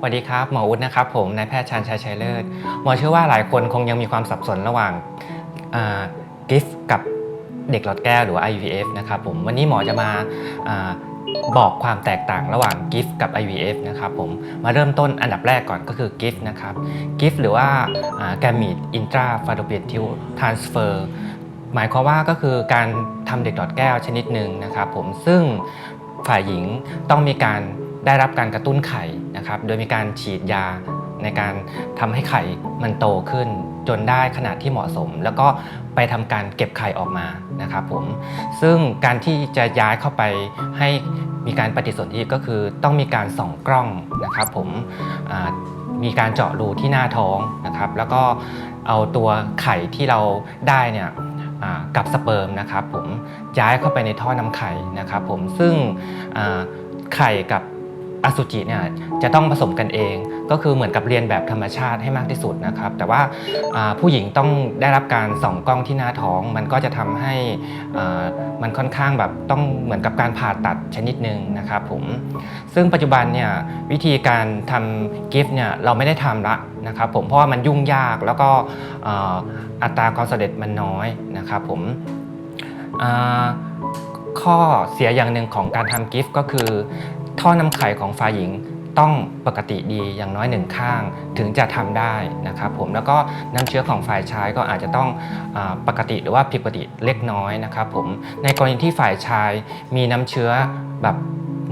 สวัสดีครับ หมออุดนะครับผมนายแพทย์ชันชัยชัยเลิศหมอเชื่อว่าหลายคนคงยังมีความสับสนระหว่างกิฟต์กับเด็กหลอดแก้วหรือว่า IVF นะครับผมวันนี้หมอจะมาอาบอกความแตกต่างระหว่าง GIF กับ IVF นะครับผมมาเริ่มต้นอันดับแรกก่อนก็คือ GIF นะครับ GIF หรือว่า Gamete Intrafallopian Tube Transfer หมายความว่าก็คือการทำเด็กหลอดแก้วชนิดหนึ่งนะครับผมซึ่ง ฝ่ายหญิงต้องมีการได้รับการกระตุ้นไข่นะครับโดยมีการฉีดยาในการทำให้ไข่มันโตขึ้น จนได้ขนาดที่เหมาะสม แล้วก็ไปทำการเก็บไข่ออกมานะครับผมซึ่งการที่จะย้ายเข้าไปให้มีการปฏิสนธิก็คือต้องมีการส่องกล้องนะครับผมมีการเจาะรูที่หน้าท้องนะครับ แล้วก็เอาตัวไข่ที่เราได้เนี่ย กับสเปิร์มนะครับผมย้ายเข้าไปในท่อนำไข่นะครับผมซึ่งไข่กับ อสุจิเนี่ยจะต้องผสมกันเอง ก็คือเหมือนกับเรียนแบบธรรมชาติให้มากที่สุดนะครับ แต่ว่าผู้หญิงต้องได้รับการส่องกล้องที่หน้าท้อง มันก็จะทำให้มันค่อนข้างแบบต้องเหมือนกับการผ่าตัดชนิดหนึ่งนะครับผมซึ่งปัจจุบันเนี่ยวิธีการทำกิฟต์เนี่ยเราไม่ได้ทำละนะครับผมเพราะว่ามันยุ่งยากแล้วก็อัตราความสำเร็จมันน้อยนะครับผมข้อเสียอย่างหนึ่งของการทำกิฟต์ก็คือ ท่อนำไข่ของฝ่ายหญิงต้องปกติดีอย่างน้อยหนึ่งข้างถึงจะทำได้นะครับผมแล้วก็น้ำเชื้อของฝ่ายชายก็อาจจะต้องอปกติหรือว่าผิดปกติเล็กน้อยนะครับผมในกรณีที่ฝ่ายชายมีน้ำเชื้อแบบ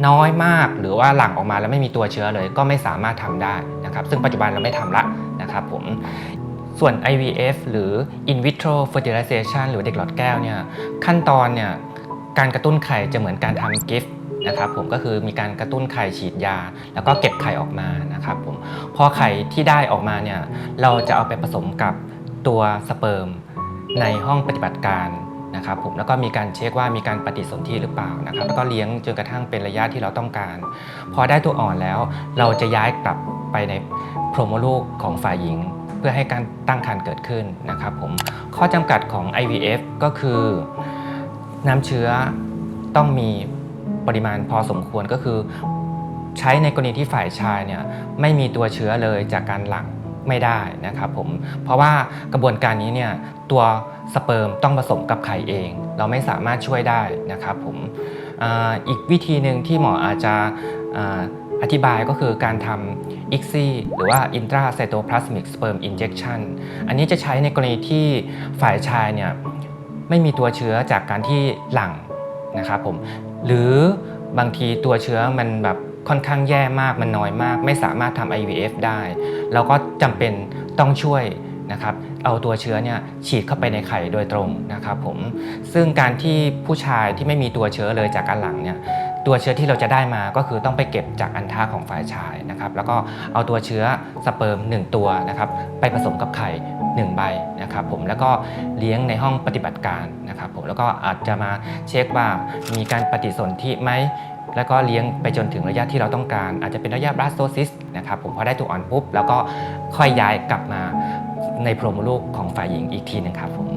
น้อยมาก หรือว่าหลั่งออกมาแล้วไม่มีตัวเชื้อเลยก็ไม่สามารถทำได้นะครับ ซึ่งปัจจุบันเราไม่ทำละนะครับผมส่วน IVF หรือ in vitro fertilization หรือเด็กหลอดแก้วเนี่ยขั้นตอนเนี่ยการกระตุ้นไข่จะเหมือนการทำกิฟต์ นะครับผมก็คือมีการกระตุ้นไข่ฉีดยา แล้วก็เก็บไข่ออกมานะครับผมพอไข่ที่ได้ออกมาเนี่ยเราจะเอาไปผสมกับตัวสเปิร์มในห้องปฏิบัติการนะครับผมแล้วก็มีการเช็คว่ามีการปฏิสนธิหรือเปล่านะครับแล้วก็เลี้ยงจนกระทั่งเป็นระยะที่เราต้องการ พอได้ตัวอ่อนแล้ว เราจะย้ายกลับไปในโพรงมลูกของฝ่ายหญิง เพื่อให้การตั้งครรภ์เกิดขึ้นนะครับผมข้อจำกัดของ IVF ก็คือน้ำเชื้อต้องมี ปริมาณพอสมควรก็คือ ใช้ในกรณีที่ฝ่ายชายเนี่ยไม่มีตัวเชื้อเลยจากการหลั่งไม่ได้นะครับผมเพราะว่ากระบวนการนี้เนี่ยตัวสเปิร์มต้องผสมกับไข่เอง เราไม่สามารถช่วยได้นะครับผมออีกวิธีหนึ่งที่หมออาจจะออธิบายก็คือการทำ ICSI หรือว่า intracytoplasmic sperm injection อันนี้จะใช้ในกรณีที่ฝ่ายชายเนี่ยไม่มีตัวเชื้อจากการที่หลั่ง นะครับผมหรือบางทีตัวเชื้อมันแบบค่อนข้างแย่มากมันน้อยมาก ไม่สามารถทำ IVF ได้ เราก็จำเป็นต้องช่วยนะครับเอาตัวเชื้อเนี่ยฉีดเข้าไปในไข่โดยตรงนะครับผมซึ่งการที่ผู้ชายที่ไม่มีตัวเชื้อเลยจากการหลังเนี่ยตัวเชื้อที่เราจะได้มาก็คือต้องไปเก็บจากอันท่าของฝ่ายชายนะครับแล้วก็เอาตัวเชื้อสเปิร์ม 1 ตัวนะครับไปผสมกับไข่ 1 ใบนะครับผมแล้วก็เลี้ยงในห้องปฏิบัติการนะครับผมแล้วก็อาจจะมาเช็คว่ามีการปฏิสนธิไหมแล้วก็เลี้ยงไปจนถึงระยะที่เราต้องการ อาจจะเป็นระยะบลาสโตซิสนะครับผมพอได้ตัวอ่อนปุ๊บ แล้วก็ค่อยย้ายกลับมาในโพรงมลูกของฝ่ายหญิงอีกทีหนึงครับผม